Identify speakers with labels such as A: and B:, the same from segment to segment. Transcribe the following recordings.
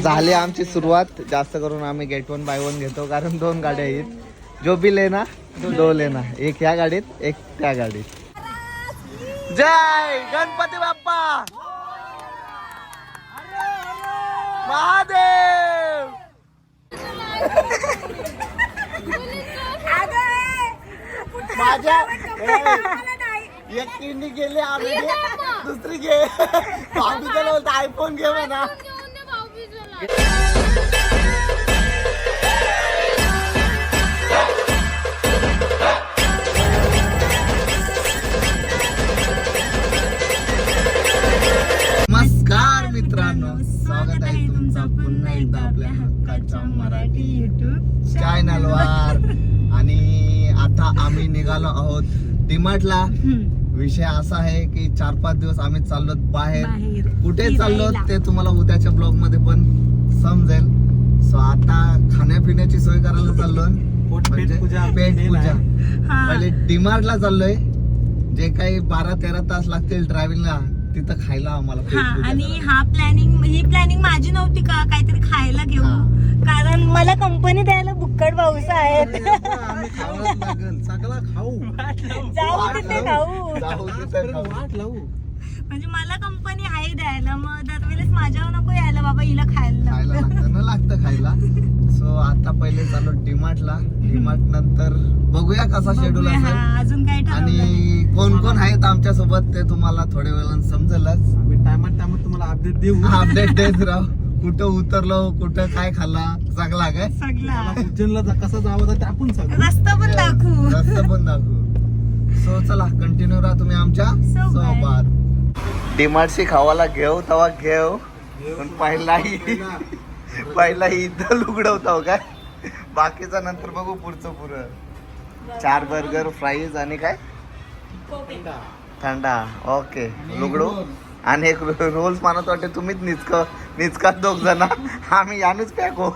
A: झाली आमची सुरुवात. जास्त करून आम्ही गेट वन बाय वन घेतो कारण दोन गाड्या आहेत. जो बी लेना दो लेना. एक ह्या गाडीत एक त्या गाडीत. जय गणपती बाप्पा! महादेव! माझ्या एक किडनी गेली आम्ही दुसरी घे. भाभी त्याला बोलतो आयफोन घे म्हणा. नमस्कार मित्रांनो स्वागत आहे तुमचं पुन्हा एकदा आपल्या हक्काच्या मराठी
B: युट्यूब
A: चॅनलवर आणि आता आम्ही निघालो आहोत डिमार्टला. विषय असा आहे की चार पाच दिवस आम्ही चाललो बाहेर. कुठे चाललो. ते तुम्हाला उद्याच्या ब्लॉगमध्ये पण समजेल. सो आता खाण्यापिण्याची सोय करायला चाललो म्हणजे
C: पूजा
A: पेट पूजा.
B: हा.
A: पहिले डिमार्टला चाललोय. जे काही बारा तेरा तास लागतील ट्रॅव्हलिंगला तिथं खायला आम्हाला पेट
B: हा आणि. हा प्लॅनिंग ही प्लॅनिंग माझी नव्हती का? काहीतरी खायला घेऊ. कारण मला कंपनी द्यायला बुक्कड पाऊस आहेत.
C: खाऊ.
B: जाऊ तिथे खाऊ. म्हणजे मला कंपनी आहे द्यायला मग दरवेळेस माझ्यावर नको यायला बाबा हिला खायला
A: खायला
B: लागतं.
A: लागतं ना लागतं खायला. सो आता पहिले चालू डिमार्टला. डिमार्ट नंतर बघूया कसा शेड्यूल
B: बघूया,
A: असेल.
B: हा, अजून ठरवलं नाही.
A: आणि कोण कोण आहेत आमच्यासोबत ते तुम्हाला थोड्या वेळानं समजेलच.
C: आम्ही टायमात टायमात तुम्हाला अपडेट देऊ.
A: अपडेट देत राहू. कुठं उतरलो कुठं काय खाल्ला चांगला काय?
B: सगळा.
C: मला उज्जैनला जा- कसं जावं तर ते आपण सांगू.
B: रस्ता पण दाखवू.
A: रस्ता पण दाखवू. सो चला कंटिन्यू राहा तुम्ही आमच्या.
B: सोबत.
A: सोबत डिमार्टशी खावाला घेऊ तवा घेऊ पण पहिलाही पहिलाही इथं लुगडवतो काय? बाकीचं नंतर बघू पुढचं पुरं चार बर्गर फ्राईज आणि काय? थंडा. ओके. लुगडू. आणि एक रोल्स मानत वाटते तुम्हीच निचक निचकात दोघ जण. आम्ही यानच पॅक हो.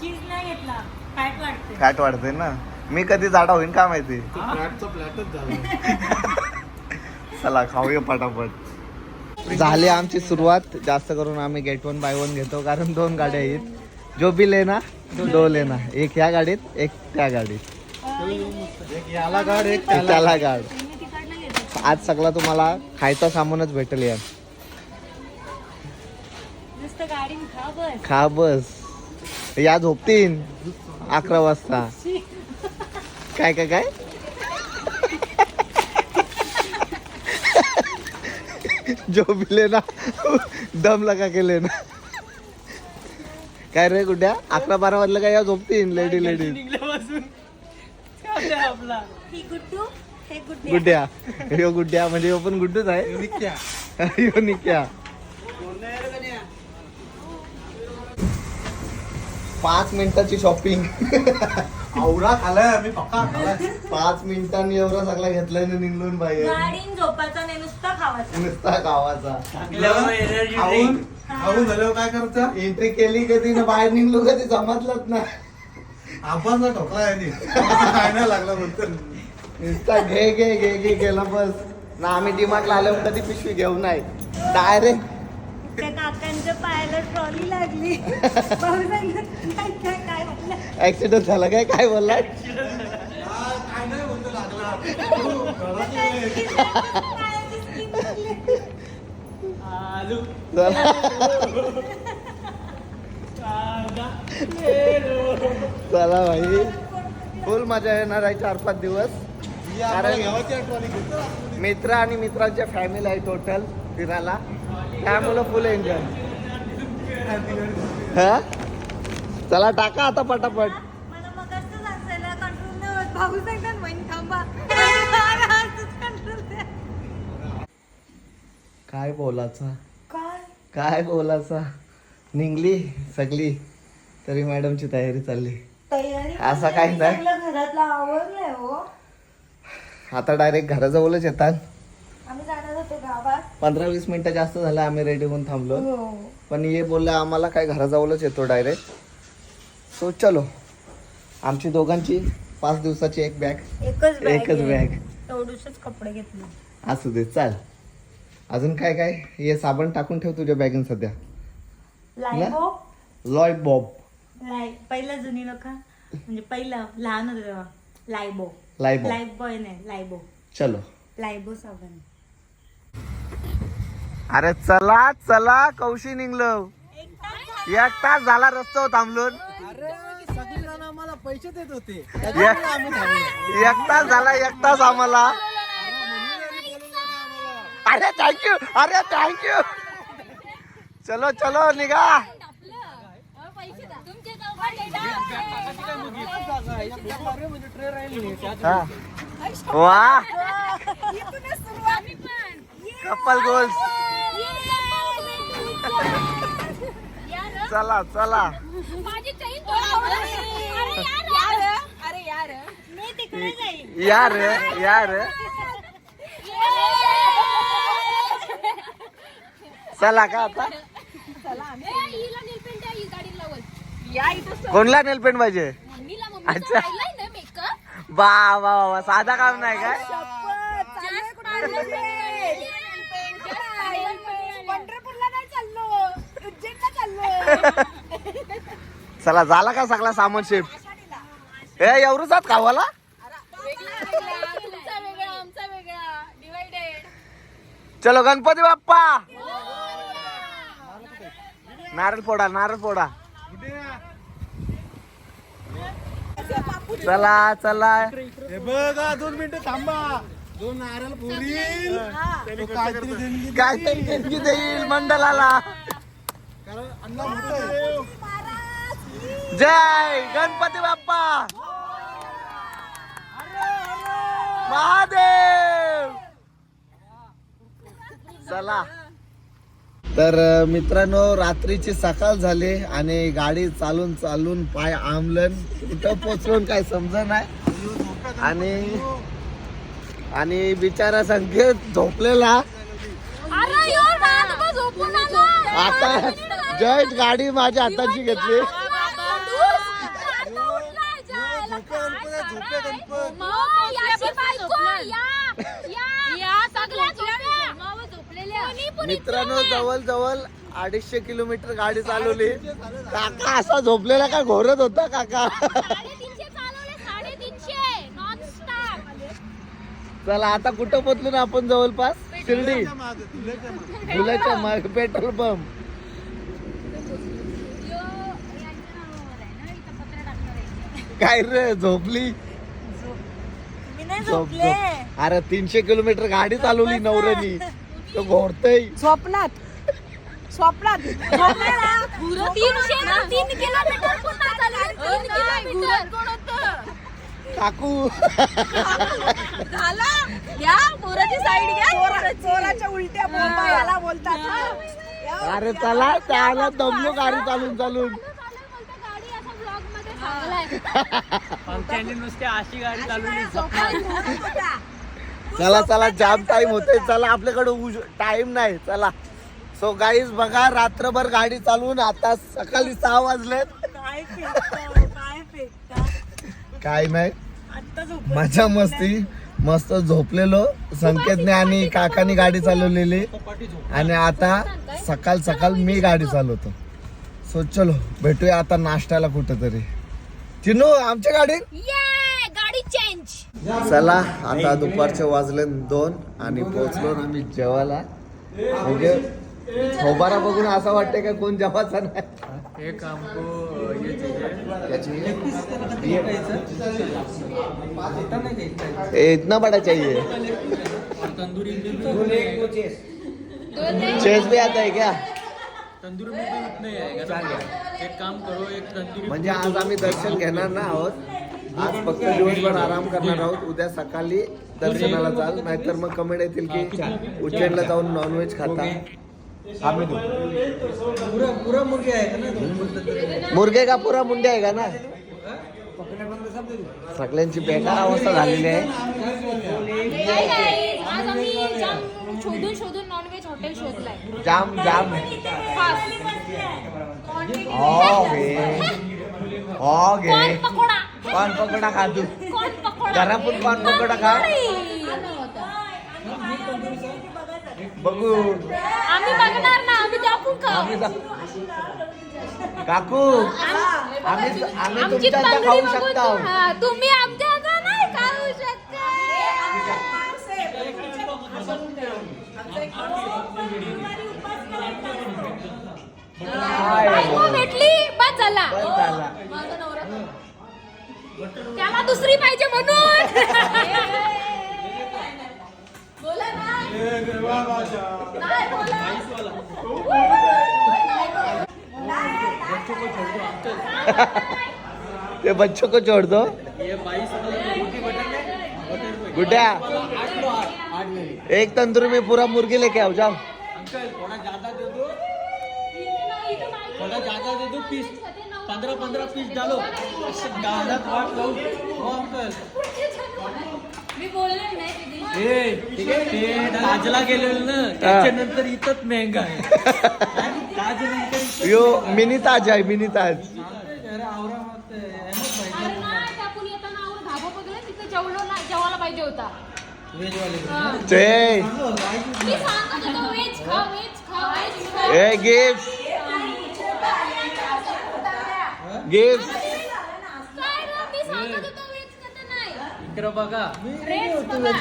B: चीज नाही घेतला. फॅट वाटते
A: फॅट वाढते ना. मी कधी जाडा होईन का माहिती? चला खाऊया पटापट. झाली आमची सुरुवात. जास्त करून आम्ही गेट वन बाय वन घेतो कारण दोन गाड्या आहेत. जो बी लेना दो लेना. एक ह्या गाडीत एक त्या गाडीत.
C: एक याला गाड एक त्याला
A: गाड. आज सगळा तुम्हाला खायचा सामानच भेटेल या
B: नुसतं गाडी खा बस.
A: खा बस. या झोपतीन. अकरा वाजता. काय काय काय? जो भी लेना दम लगा के लेना. काय रे कुठ्या अकरा बारा वाजलं काय या झोपतीन लेडी लेडी
B: ही गुड्डू हे गुड्डू
A: गुड्ड्या. ह्यो गुड्ड्या म्हणजे ह्यो पण गुड्डूच आहे.
C: निक्या.
A: ह्यो निक्या. पाच मिनिटाची शॉपिंग
C: आवरा खालाय आम्ही पक्का खालाय.
A: पाच मिनिटांनी एवढा सगळा घेतलाय ना निघलून बाहेर
B: गाडीन झोपायचा नाही नुसता खावायचा.
A: नुसता गावाचा
C: खाऊन खाऊन झाल्यावर काय करायचं
A: एंट्री केली कधी ना बाहेर निघलो कधी जमतलंच ना
C: आबांचा ठोकला आहे काय नाही लागला म्हणतो
A: नुसता घे घे घे घे केला बस. ना आम्ही डिमार्टला आल्यावर कधी पिशवी घेऊ नाही. डायरेक्ट
B: काकांच्या पायाला ट्रॉली लागली
A: ऍक्सिडेंट झाला काय काय बोलला. चला भाई फुल मजा येणार आहे चार पाच दिवस कारण मित्र आणि मित्रांच्या फॅमिली आहे टोटल फिरायला त्यामुळं फुल एन्जॉय हा? चला टाका आता पटापट. काय बोलायचा?
B: काय?
A: काय बोलायचा? निघली सगळी. तरी मॅडमची तयारी चालली.
B: तयारी
A: असं काही नाही.
B: हो.
A: आता डायरेक्ट घराजवळच येतात.
B: आम्ही जाणार होतो गावात.
A: पंधरा वीस मिनिटं जास्त झालं आम्ही रेडी होऊन थांबलो.
B: हो.
A: पण ये बोलले आम्हाला काय घराजवळच येतो डायरेक्ट सो चलो. आमची दोघांची पाच दिवसाची एक बॅग
B: एकच बॅग
A: एकच. बॅग
B: कपडे घेतले.
A: असू दे चाल. अजून काय काय? हे साबण टाकून ठेव तुझ्या बॅगेन सध्या.
B: लायबो
A: लॉय बॉब
B: लाय पहिलं जुनी लोक म्हणजे पहिलं लहान होतं तेव्हा. लायबो
A: लायबो
B: बॉय नाही लायबो
A: चलो.
B: लायबो साबण.
A: अरे चला चला कौशी निघलो. एक तास झाला रस्त्यावर
C: सगळी जण आम्हाला पैसे देत होते.
A: एक एक तास झाला एक तास आम्हाला. अरे थँक्यू अरे थँक्यू चलो चलो निघा. हा. वा कपल गोल्स चला चला.
B: अरे यार. मी तिकडे जाईल
A: यार यार. चला का आता? कोणला नेलपेंट पाहिजे? अच्छा. बा वा वा वा साधा काम नाही काय
B: पंढरपूरला नाही चाललो उज्जैनला चाललो
A: चला झाला का सगळा सामान शिफ्ट ए एवढंच आहात खावाला चलो गणपती बाप्पा! नारळ फोडा नारळ फोडा. चला चला.
C: हे बघा दोन मिनिटं थांबा. दोन नारळ पुरी काहीतरी
A: काय देईल मंडळाला. जय गणपती बाप्पा! महादेव! चला. तर मित्रांनो रात्रीची सकाळ झाली आणि गाडी चालून चालून पाय आंबलन. कुठं पोचलो काय समज नाही. आणि आणि बिचारा संकेत झोपलेला. आता जस्ट गाडी माझ्या हाताची घेतली. मित्रांनो जवळ जवळ अडीचशे किलोमीटर गाडी चालवली. काका असा झोपलेला का घोरत होता काका? चला आता कुठं पोचलो ना आपण जवळपास? शिर्डी. फुलाच्या मागे पेट्रोल पंप. काय रे झोपली?
B: मी नाही
A: झोप
B: झोपले.
A: झोप. अरे तीनशे किलोमीटर गाडी चालवली नवऱ्यानी. तो घोरतय
B: स्वप्नात. स्वप्नात. तीनशे तीन किलोमीटर पुन्हा चालले. तीन किलोमीटर. कोण होतं?
A: काकू.
B: झाला? घ्या पोराची साईड घ्या. चोराच्या उलट्या बोलता याला बोलतात.
A: अरे चला त्याला दमलो गाडी चालून चालून.
D: आमच्याने नुसते अशी गाडी चालवली
A: चला चला जाम टाइम होते चला आपल्याकडे टाइम नाही. चला. सो गाईज बघा रात्रभर गाडी चालवून आता सकाळी सहा वाजलेत.
B: काय
A: नाही. मजा मस्ती. मस्त झोपलेलो. संकेतने आणि काकानी गाडी चालवलेली. आणि आता सकाळ सकाळ मी गाडी चालवतो. सो चलो भेटूया आता नाश्त्याला कुठं तरी चिनू आमच्या गाडी
B: गाडी चेंज
A: चला आता दुपारचे वाजले दोन आणि पोहोचलो ना आम्ही जेवायला. म्हणजे थोबारा बघून असं वाटतंय का कोण जेवायचा नाही?
D: एक हमको ये चाहिए
A: याची- ये इतना बड़ा चाहिए.
D: और तंदूरी में
A: चेस भी आता है क्या?
D: तंदूरी में भी उतने ही आएगा ना एक काम करो एक तंदूरी
A: म्हणजे आज आम्ही दर्शन घेणार ना आहोत. आज फक्त दिवसभर आराम करणार आहोत. उद्या सकाळी दर्शनाला जाल. नाहीतर मग कमेंट येतील की उज्जैनला जाऊन नॉनव्हेज खाता.
C: पुरा पुरा मुर्गी आहे का ना
A: मुर्गे का पुरा मुंडे आहे का ना? सगळ्यांची बेकार अवस्था झालेली आहे.
E: आज आम्ही जाम शोधून शोधून नॉनव्हेज हॉटेल शोधलाय.
A: जाम ओके ओके
E: कॉर्न पकोडा
A: पान पकोडा खा तू
E: कॉर्न पकोडा
A: घरापूर पान पकोडा खा
E: अरे,
A: बघू
E: आम्ही बघणार ना आम्ही दाखवून खाऊ
A: आम्ही जा- काकू आम्ही आम्ही
E: आमची
A: तुमच्या हातचं
E: तंगडी
A: खाऊ
E: बघून
A: शकता
E: तू- हा, तुम्ही आमच्या म्हणून. बोला ना. नाही बोला
A: ते बच्चों को छोड़ दो.
D: है
A: गुड्डा एक तंदूर में पूरा मुर्गी लेके आओ जाओ.
D: अंकल थोड़ा ज्यादा दे दो। थोड़ा ज्यादा दे दो पीस। पंद्रह पंद्रह पीस डालो दादात वाट लावू हो अंकल.
E: मी नाही
D: ताजला गेलेलं ना त्याच्यानंतर इथंच मेहंगा आहे.
A: यो मिनी ताज आहे मिनी ताज.
E: जेवायला पाहिजे होता.
D: वेज वाले
A: ते
E: मी सांगत होतो व्हेज खा व्हेज खा व्हेज खा.
A: A gift.
D: इकडं बघा.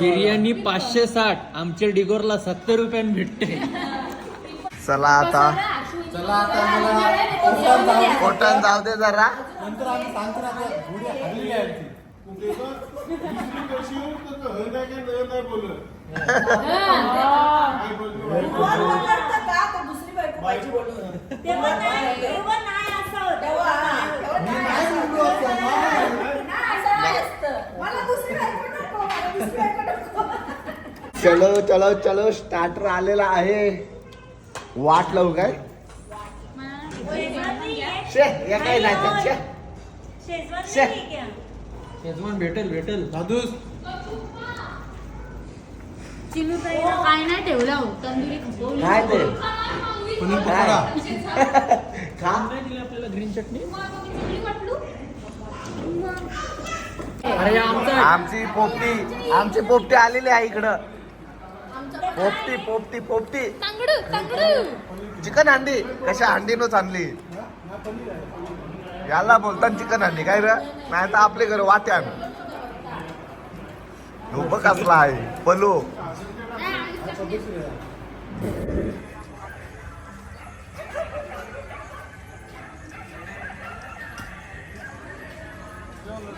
D: बिर्याणी पाचशे साठ. आमच्या डिगोरला सत्तर रुपयान भेटते.
A: चला आता.
C: चला आता मला कोकणात जाऊ.
A: दे. जरा.
C: नंतर आम्ही सांगतो ना घोडी आहे आमची.
B: तेव्हा नाही तेव्हा नाही असं तेव्हा
C: मी नाही बोललो असं, नाही.
A: चलो चलो चलो स्टार्टर आलेला आहे. वाट लावू काय? शे या काय नाही शे. शे.
B: नाही
D: भेटेल भेटेल.
C: दादूस.
E: चिनू काय नाही ठेवलं हो, तंदुरी खपवली.
A: काय ते?
C: पनीर
A: काय?
C: पकोडा.
A: खा
D: नाही दिली आपल्याला ग्रीन चटणी अरे आमचा
A: आमची पोपटी आमची पोपटी आलेली आहे इकडं. पोपटी पोपटी पोपटी.
E: तांगडू तांगडू.
A: चिकन अंडी कशा अंडीनच आणली. याला बोलतात चिकन अंडी काय र? नाही तर आपले घर वाट्यान उभं कसला आहे? पलो.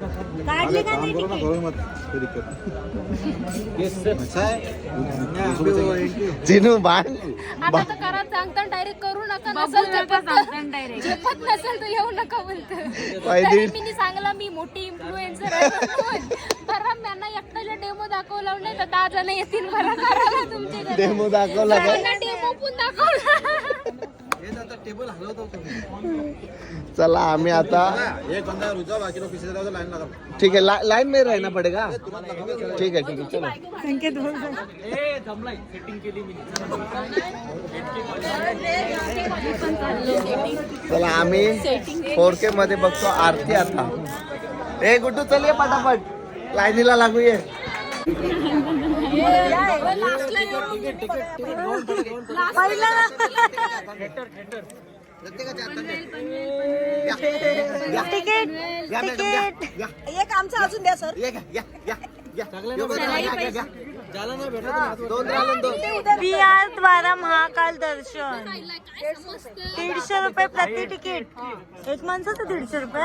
B: काढले का नाही
A: चिनू बाण
E: आता तर करा सांगता डायरेक्ट करू नका नसेल झेपत झेपत नसेल तर येऊ नका बोलत. तरी मी सांगला मी मोठी इन्फ्लुएन्सर आहे म्हणून. बरं त्यांना एकट्याला डेमो दाखवला नाही तर दहा जण येतील बरं करायला.
A: डेमो दाखवला का?
E: डेमो पण दाखवला.
A: चला आम्ही आता ठीक है ला, लाइन में रहना पड़ेगा ठीक है ठीक है चलो.
D: ए जमलाय सेटिंग केली मी.
A: चला आम्ही फोर के मध्ये बघतो आरती आता. ए गुड्डू चल ये पटापट. लाईनीला लागू ये.
B: तिकीट एक आमचं अजून द्या सर.
A: ये घ्या, घ्या, घ्या.
B: आर द्वारा महाकाल दर्शन. दीडशे रुपये. प्रति तिकीट. एक माणसाचं दीडशे रुपये.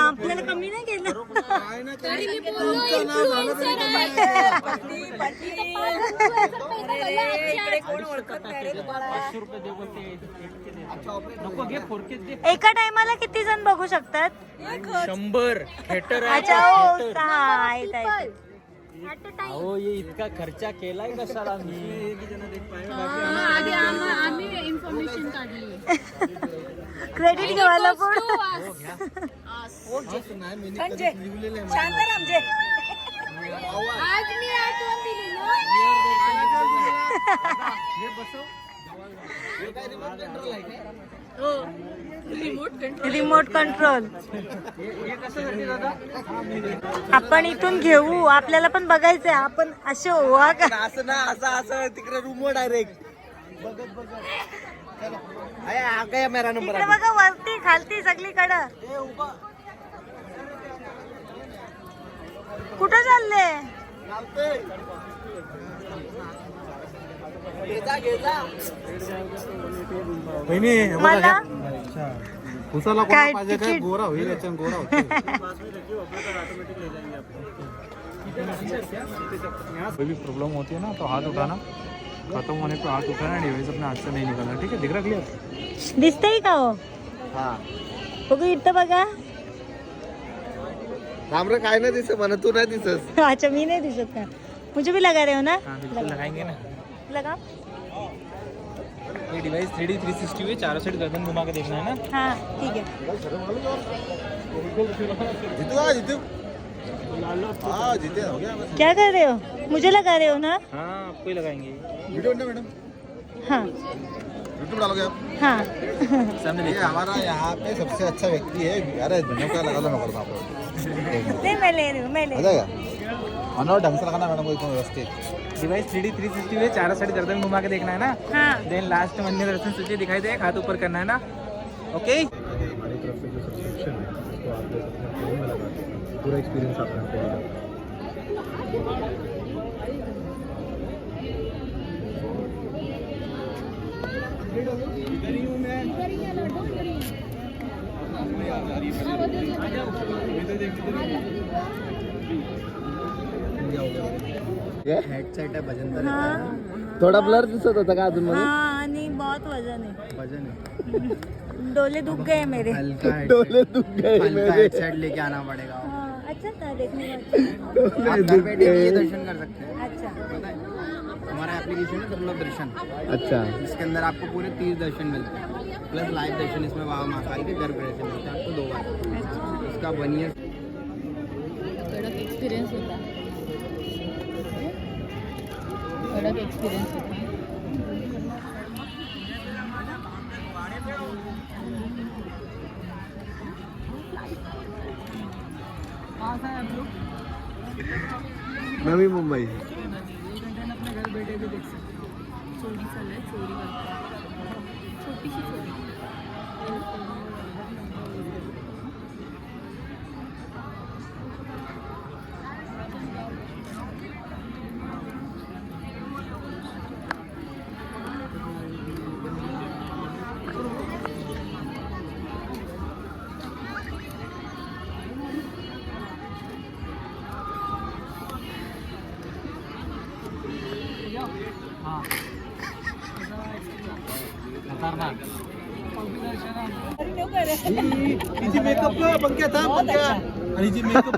B: आपल्याला कमी नाही केलं. एका टायमाला किती जण बघू शकतात?
D: शंभर. थिएटर
B: अच्छा हो सहा आहेत आहेत.
D: अहो ये इतका खर्चा केलाय कशाला मी?
E: आधी आम्हा- आम्ही इन्फॉर्मेशन काढली.
B: क्रेडिट घेवायला पण
E: आज मी आठवण दिली ना.
B: Remote control. आपण इथून घेऊ. आपल्याला पण बघायचंय आपण असे ओवा का
A: असं ना असं असं तिकडे रूम डायरेक्ट बघत बघत चला. अरे, हा काय मेरा नंबर
B: तिकडे बघा वरती खालती सगळीकडं. कुठं चालले?
C: हे
B: मला?
C: कोणा
B: काय
C: पाहिजे काय
B: तिकीट?
C: गोरा होईल याच्यानं गोरा कोई भी प्रॉब्लम होती है ना तो हाथ उठाना खत्म होने पे हाथ उठाना डिवाइस अपने हाथ से नहीं निकालना ठीक है दिख रहा क्लियर
B: दिसतंय का हो?
A: हा.
B: बघू इथं बघा.
A: रामरे काय नाही दिसत म्हणा तू नाही दिसत.
B: अच्छा मी नहीं दिसत का? मुझे भी लगा रहे हो ना?
C: बिल्कुल लगाएंगे ना.
B: लगा?
C: ये device three D three sixty हुई चारों साइड गर्दन घुमा के देखना है ना?
B: हाँ ठीक है।
C: जीतू आ जीतू। हाँ जीते हो गया
B: क्या कर रहे हो? मुझे लगा रहे हो ना?
C: हाँ आपको ही लगाएँगे। वीडियो ना मैडम।
B: हाँ।
C: यूट्यूब डालोगे आप?
B: हाँ।
C: सामने ये हमारा यहाँ पे सबसे अच्छा व्यक्ति है अरे धनो का लगा लो नगर आपको
B: नहीं मैं ले रही हूँ मैं ले रही हूँ।
C: जाएगा? मनोहर ढंग से लगाना मैडम को एकदम व्यवस्थित। Device three D three sixty हुई चारों साइड गर्दन घुमा के देखना है ना?
B: हाँ।
C: देन लास्ट में अन्य दर्शन सूची दिखाई दे हाथ ऊपर करना है ना? ओके हमारी तरफ़ से जो सब्सक्रिप्शन है उसको आप ले सकते हैं में लगा के पूरा एक्सपीरियंस आपका हेडसेट है भजन
B: हाँ
A: थोडा ब्लर दिसत होता का अजून
B: हाँ नहीं बहुत वज़न है।
C: भजन है।
B: डोले दुख गए मेरे।
C: हल्का
A: डोले दुख गए
C: हल्का
A: मेरे।
C: हेडसेट लेके आना पड़ेगा।
B: हाँ अच्छा था देखने में अच्छा
C: आप घर बैठे भी ये दर्शन कर सकते हैं।
B: अच्छा।
C: हमारा एप्लीकेशन है दुर्लभ दर्शन।
A: अच्छा।
C: इसके अंदर आपको पूरे तीस दर्शन मिलते हैं। प्लस लाइव दर्शन इसमें बाबा महाकाल के गर्भ दर्शन मिलते हैं। आपको दो बार। इसका वन ईयर
E: कडक एक्सपिरियन्स होता कडक एक्सपिरियन्स होता.
A: नवी मुंबई.
E: चोरी चालू आहे चोरी करतात छोटीशी चोरी.
C: था पंख्या आणि हिची मेकअप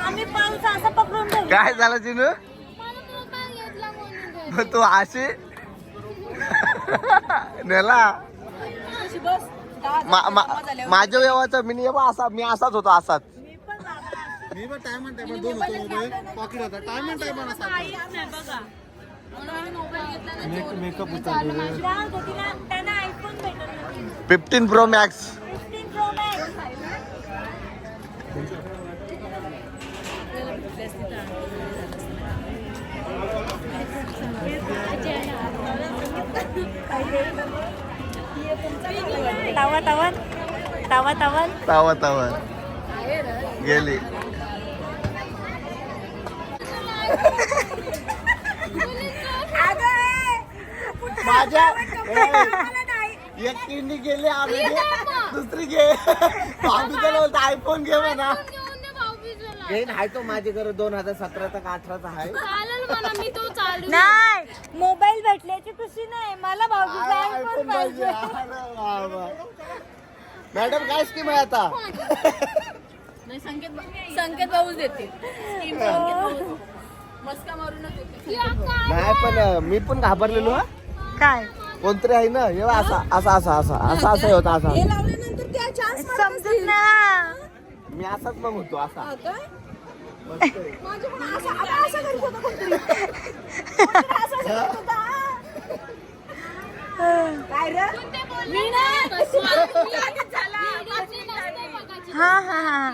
B: आम्ही पाऊस असा पकडून ठेवू
A: काय झालं मग तू अशी? नेला. मा- मा- माझ्या व्यवहारचा मी असा मी असाच होतो असाच.
C: मी पण टाइम अँड टाइम दोन होतो मोबाईल पॉकेट होता. टाइम अँड टाइम असा makeup
A: fifteen pro max
B: fifteen pro max तावा तावा. तावा तावा.
A: तावा तावा. गेली. माझ्या एक गेली आम्ही दुसरी घे. आम्ही त्याला बोलतो आयफोन घे म्हणा. घेईन हाय तो माझ्याकडे दोन हजार सतराचा का अठराचा आहे
E: चालेल मला मी तो चालू
B: नाही मोबाईल भेटल्याची खुशी नाही. मला भाऊजीचा
A: आयफोन
B: आयफोन
A: पाहिजे.
B: पाहिजे.
A: अरे वा वा. मॅडम काय स्कीम आहे आता?
E: नाही संकेत संकेत भाऊच.
A: नाही पण मी पण घाबरलेलो हा.
B: काय
A: कोणतरी आहे ना हे बघ, असा असा असा असा असा असा होता असा
B: ना
A: मी असाच मग होतो असा
F: हा काय? माझं पण असं- आता असं करत होता कोणतरी. कोणतरी असं करत होता. काय रे?
E: मी ना, मी आधीच झाला.
B: हा हा हा